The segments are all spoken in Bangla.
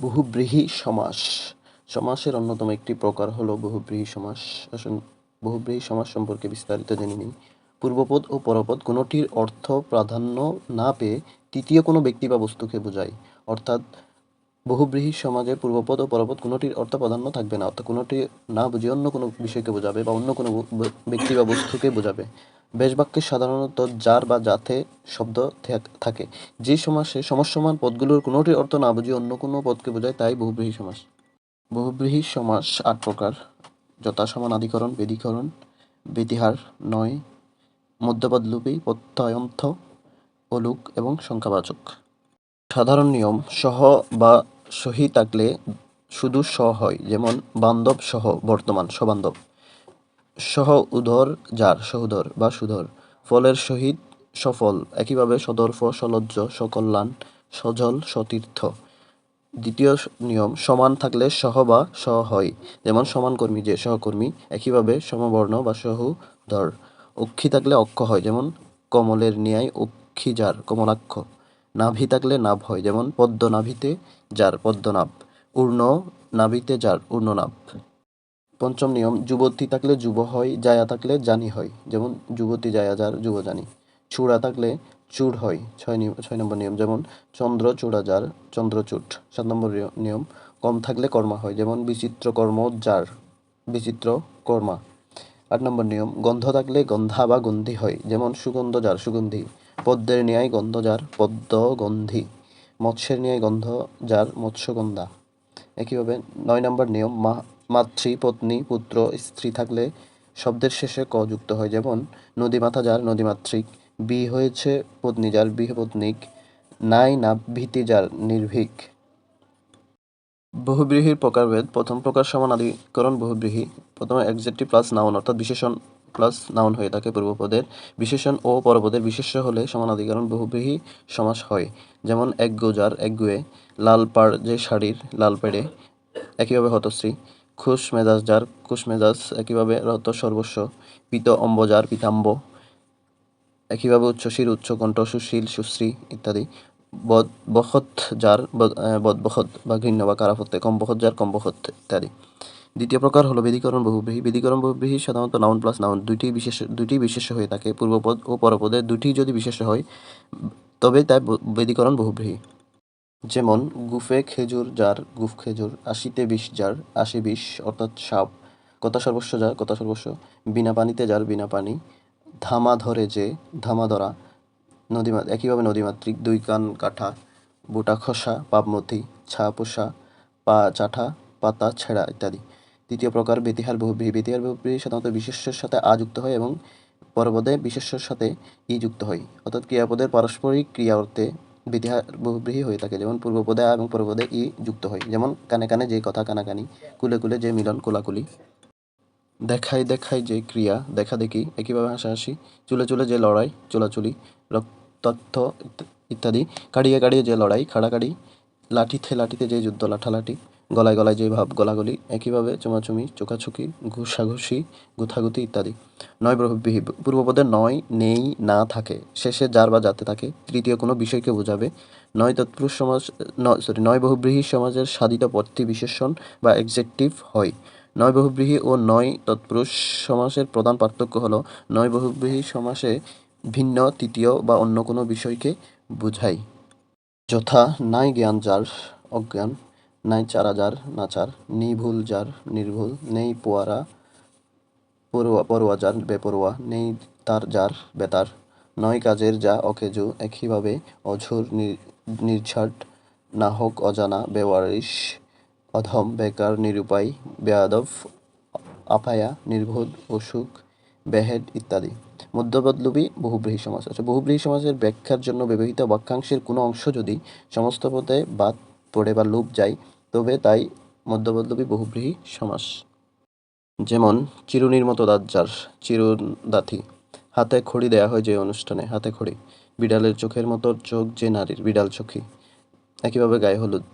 বহুব্রীহি সমাস। সমাসের অন্যতম একটি প্রকার হলো বহুব্রীহি সমাস। আসুন, বহুব্রীহি সমাস সম্পর্কে বিস্তারিত জেনে নিই। পূর্বপদ ও পরপদ কোনোটির অর্থ প্রাধান্য না পেয়ে তৃতীয় কোনো ব্যক্তি বা বস্তুকে বোঝায়। অর্থাৎ বহুব্রীহি সমাজে পূর্বপদ ও পরপদ কোনোটির অর্থ প্রাধান্য থাকবে না, অর্থাৎ কোনোটি না বুঝিয়ে অন্য কোনো বিষয়কে বোঝাবে বা অন্য কোনো ব্যক্তি বা বস্তুকে বোঝাবে। বেশবাক্যে সাধারণত যার বা যাতে শব্দ থাক- যে সমাসে সমসমান পদগুলোর কোনোটির অর্থ না বুঝিয়ে অন্য কোনো পদকে বোঝায়, তাই বহুব্রীহি সমাস। বহুব্রীহি সমাস আট প্রকার। যথা সমানাধিকরণ বেদীকরণ, বেতিহার, নয়, মধ্যপদলোপী, প্রত্যয়ন্থ, অলুক এবং সংখ্যাবাচক। সাধারণ নিয়ম, সহ বা সহি থাকলে শুধু স হয়, যেমন বান্ধব সহ, বর্তমান সবান্ধব। সহ উদর যার সহুদর বা সুধর। ফলের সহিত সফল, একইভাবে সদর্ভ সলজ্জ, সকল্যাণ, সজল, সতীর্থ। দ্বিতীয় নিয়ম, সমান থাকলে সহ বা সহ হয়, যেমন সমান কর্মী যে সহকর্মী, একইভাবে সমবর্ণ বা সহুধর। অক্ষী থাকলে অক্ষ হয়, যেমন কমলের ন্যায় অক্ষী যার, কমলাক্ষ। নাভি থাকলে নাভ হয়, যেমন পদ্ম নাভিতে যার পদ্মনাভ, উর্ণ নাভিতে যার উর্ণনাভ। পঞ্চম নিয়ম, যুবতী থাকলে যুব হয়, জায়া থাকলে জানি হয়, যেমন যুবতী জায়া, যার যুব জানি। চূড়া থাকলে চূড় হয়, ছয় ছয় নম্বর নিয়ম, যেমন চন্দ্র চূড়া যার চন্দ্রচূট সাত নম্বর নিয়ম, কম থাকলে কর্মা হয়, যেমন বিচিত্র কর্ম যার, বিচিত্র কর্মা। আট নম্বর নিয়ম, গন্ধ থাকলে গন্ধা বা গন্ধি হয়, যেমন সুগন্ধ যার, সুগন্ধি। পদ্মের ন্যায় গন্ধ যার পদ্ম গন্ধি মৎস্যের ন্যায় গন্ধ যার মৎস্যগন্ধা। একইভাবে নয় নম্বর নিয়ম, মা, মাতৃ, পত্নী, পুত্র, স্ত্রী থাকলে শব্দের শেষে ক যুক্ত হয়। যেমন নদীমাথা যার নদীমাতৃক বি হয়েছে পত্নী যার বিহপত্নিক নাই নাভীতি যার নির্ভীক। বহুব্রীহির প্রকারভেদ, প্রথম প্রকার সমানাধিকরণ বহুব্রীহি, প্রথমে এক্সেক্টিভ প্লাস নাউন অর্থাৎ বিশেষণ প্লাস নাউন হয়ে থাকে পূর্বপদের। বিশেষণ ও পরপদের বিশেষ্য হলে সমানাধিকরণ বহুব্রীহি সমাস হয়। যেমন এক গোজার, এক গুয়ে, লাল পাড় যে শাড়ির লাল পেড়ে, একইভাবে হতশ্রী। খুশ মেজাজ যার, খুশ মেজাজ একইভাবে রত সর্বস্ব। পিত অম্বজার, পিতাম্ব, একইভাবে উচ্চশীর উচ্চকণ্ঠ সুশীল, সুশ্রী ইত্যাদি। বদ, বখত যার, বদ- বদবখত বা ঘৃণ্য বা কারাফতে কমবখত যার, কমবখত ইত্যাদি। দ্বিতীয় প্রকার হলো বেদীকরণ বহুব্রীহি। বেদীকরণ বহুব্রীহি সাধারণত নাউন প্লাস নাউন দুইটি বিশেষ দুইটি বিশেষ হয়ে থাকে। পূর্বপদ ও পরপদে দুটি যদি বিশেষ হয়, তবে ব- বেদীকরণ বহুব্রীহি। যেমন, গুফে খেজুর যার, গুফ খেজুর, আশিতে বিষ যার, আশি বিষ, অর্থাৎ সাপ। কথা সর্বস্ব যার, কথা সর্বস্ব। বিনা পানিতে যার, বিনা পানি। ধামা ধরে যে, ধামা ধরা। নদীমা, একইভাবে নদীমাতৃক, দুই কান কাঠা। বুটা খসা পাপমতি ছা পোষা, পা চাঠা, পাতা ছেঁড়া ইত্যাদি। তৃতীয় প্রকার বেতিহার বহুব্রীহি বেতিহার বহুব্রীহি সাধারণত বিশেষ্যের সাথে আ যুক্ত হয় এবং পরপদে বিশেষ্যের সাথে ই যুক্ত হয়। অর্থাৎ ক্রিয়াপদের পারস্পরিক ক্রিয়া অর্থে বেতিহার বহুব্রীহি হয়ে থাকে, যেমন পূর্বপদে আ এবং পরপদে ই যুক্ত হয়। যেমন কানে কানে যে কথা কানাকানি কুলে কুলে যে মিলন, কোলাকুলি। দেখাই দেখাই যে ক্রিয়া, দেখা দেখি, একইভাবে হাসাহাসি, চুলে চুলে যে লড়াই, চোলাচুলি, রক্তাক্ত ইত্য- ইত্যাদি, কাড়িয়ে কাড়িয়ে যে লড়াই, খাড়াকাড়ি, লাঠিতে লাঠিতে যে যুদ্ধ, লাঠালাঠি গলায় গলায় যে ভাব, গলাগলি, একইভাবে চুমাচুমি চোখাচুকি ঘুষাঘুষি, গুথাগুতি ইত্যাদি। নয় বহুব্রীহি পূর্বপদে নয় নেই না থাকে। শেষে যার বা যাতে থাকে, তৃতীয় কোনো বিষয়কে বোঝাবে। নয় তৎপুরুষ সমাজ, নয় সরি নয় বহুব্রীহি সমাজের সাধিত পদটি বিশেষণ বা এক্সেক্টিভ হয়। নয় বহুব্রীহি ও নয় তৎপুরুষ সমাসের প্রধান পার্থক্য হলো, নয় বহুব্রীহি সমাসে ভিন্ন, তৃতীয় বা অন্য কোনো বিষয়কে বোঝায়। যথা নাই জ্ঞান, যার অজ্ঞান নাই চারা যার নাচার নি ভুল যার, নির্ভুল। নেই পোয়ারা পড়ুয়া পড়ুয়া যার, বেপরোয়া। নেই তার যার, বেতার। নয় কাজের যা অকেজো, একইভাবে অঝোর নির্ঝাট না হোক অজানা, বেওয়ারিশ, অধম, বেকার, নিরুপায়, বেয়াদব, আপায়া নির্বোধ অসুখ, বেহেড ইত্যাদি। মধ্যপদলোপী বহুব্রীহি সমাস আচ্ছা বহুব্রীহি সমাসের ব্যাখ্যার জন্য ব্যবহৃত বাক্যাংশের কোনো অংশ যদি সমস্ত পদে বাদ পড়ে বা লোপ যায় তবে তাই মধ্যপদলোপী বহুব্রীহি সমাস। যেমন চিরুনির মতো দাঁত যার চিরুন দাঁতি হাতে খড়ি দেয়া হয় যে অনুষ্ঠানে, হাতে খড়ি, বিড়ালের চোখের মতো চোখ যে নারীর, বিড়াল চোখী একইভাবে গায়ে হলুদ,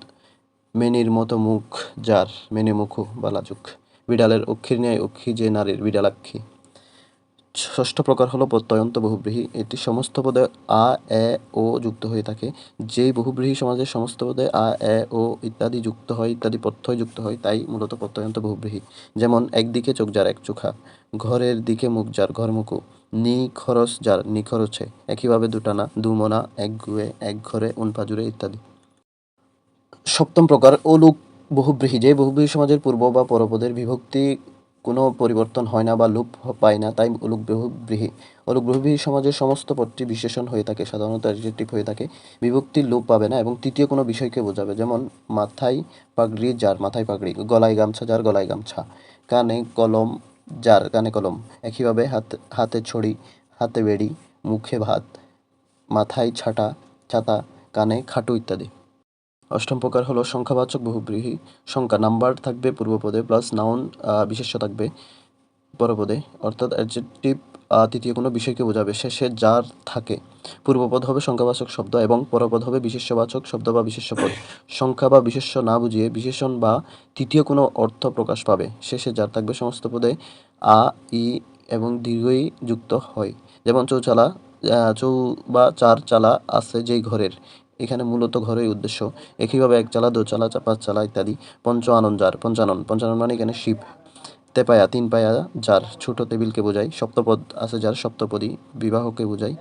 মেনির মতো মুখ যার, মেনে মুখু বা লাজুক বিড়ালের অক্ষির ন্যায় অক্ষি যে নারীর, বিড়ালাক্ষী। ষষ্ঠ প্রকার হলো প্রত্যয়ন্ত বহুব্রীহি। এটি সমস্ত পদে আ, এ, ও যুক্ত হয়ে থাকে। যেই বহুব্রীহি সমাজের সমস্ত পদে আ, এ, ও ইত্যাদি যুক্ত হয়, ইত্যাদি প্রত্যয় যুক্ত হয়, তাই মূলত প্রত্যয়ন্ত বহুব্রীহি। যেমন, একদিকে চোখ যার এক চোখা, ঘরের দিকে মুখ যার ঘর মুখু নি খরচ যার নিখরচে, একইভাবে দুটানা, দুমনা, এক গুয়ে, এক ঘরে উনপাজুরে ইত্যাদি। সপ্তম প্রকার অলুক বহুব্রীহি। যে বহুব্রীহি সমাজের পূর্ব বা পরপদের বিভক্তি কোনো পরিবর্তন হয় না বা লোপ পায় না, তাই অলুক বহুব্রীহি সমাজের সমস্ত পদটি বিশেষণ হয়ে থাকে, সাধারণত অ্যাডজেক্টিভ হয়ে থাকে। বিভক্তির লোপ পাবে না এবং তৃতীয় কোনো বিষয়কে বোঝাবে, যেমন মাথায় পাগড়ি যার, মাথায় পাগড়ি, গলায় গামছা যার, গলায় গামছা, কানে কলম যার, কানে কলম, একইভাবে হাত, হাতে ছড়ি, হাতে বেড়ি, মুখে ভাত, মাথায় ছাটা, ছাতা, কানে খাটু ইত্যাদি। অষ্টম প্রকার হলো সংখ্যাবাচক বহুব্রীহি। সংখ্যা নাম্বার থাকবে পূর্বপদে প্লাস নাউন বিশেষ্য থাকবে পরপদে অর্থাৎ অ্যাডজেক্টিভ তৃতীয় কোনো বিষয়কে বোঝাবে শেষে যার থাকে। পূর্বপদ হবে সংখ্যাবাচক শব্দ এবং পরপদ হবে বিশেষ্যবাচক শব্দ বা বিশেষ্য পদ। সংখ্যা বা বিশেষ্য না বুঝিয়ে বিশেষণ বা তৃতীয় কোনো অর্থ প্রকাশ পাবে। শেষে যার থাকবে সমস্ত পদে আ, ই এবং দীর্ঘই যুক্ত হয়। যেমন চৌচালা চৌ বা চার চালা আছে যেই ঘরের। এখানে মূলত ঘরের উদ্দেশ্য। একইভাবে এক চালা, দু চালা পাঁচ চালা ইত্যাদি। পঞ্চ আনন যার পঞ্চানন পঞ্চানন মানে এখানে শিব তেপায়া, তিন পায়া যার ছোট টেবিলকে বোঝায়। সপ্তপদ আছে যার, সপ্তপদী বিবাহকে বোঝায়।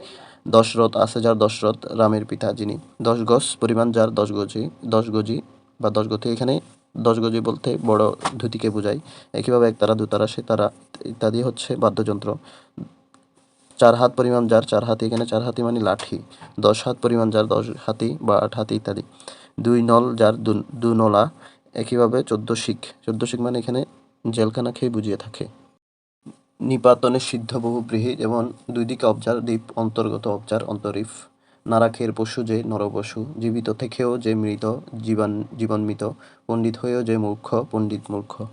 দশরথ আছে যার দশরথ রামের পিতা, যিনি। দশ গজ পরিমাণ যার, দশ গজি দশ গজি বা দশ গতি। এখানে দশ গজি বলতে বড় ধুতিকে বোঝায়। একইভাবে এক একতারা দুতারা সে তারা ইত্যাদি হচ্ছে বাদ্যযন্ত্র। চার হাত পরিমাণ যার চার হাতি, এখানে চার হাতি মানে লাঠি, দশ হাত পরিমাণ যার দশ হাতি বা আট হাতি ইত্যাদি। দুই নল যার দু- নলা, একইভাবে চোদ্দ শিখ। চোদ্দ শিখ মানে এখানে জেলখানা খেয়ে বুঝিয়ে থাকে। নিপাতনে সিদ্ধ বহুব্রীহি যেমন দুই দিকে অবজার দ্বীপ অন্তর্গত অবজার অন্তরীফ। নারাখের পশু যে নরপশু জীবিত থেকেও যে মৃত, জীবন, জীবনমৃত, পণ্ডিত হয়েও যে মূর্খ, পণ্ডিত মূর্খ।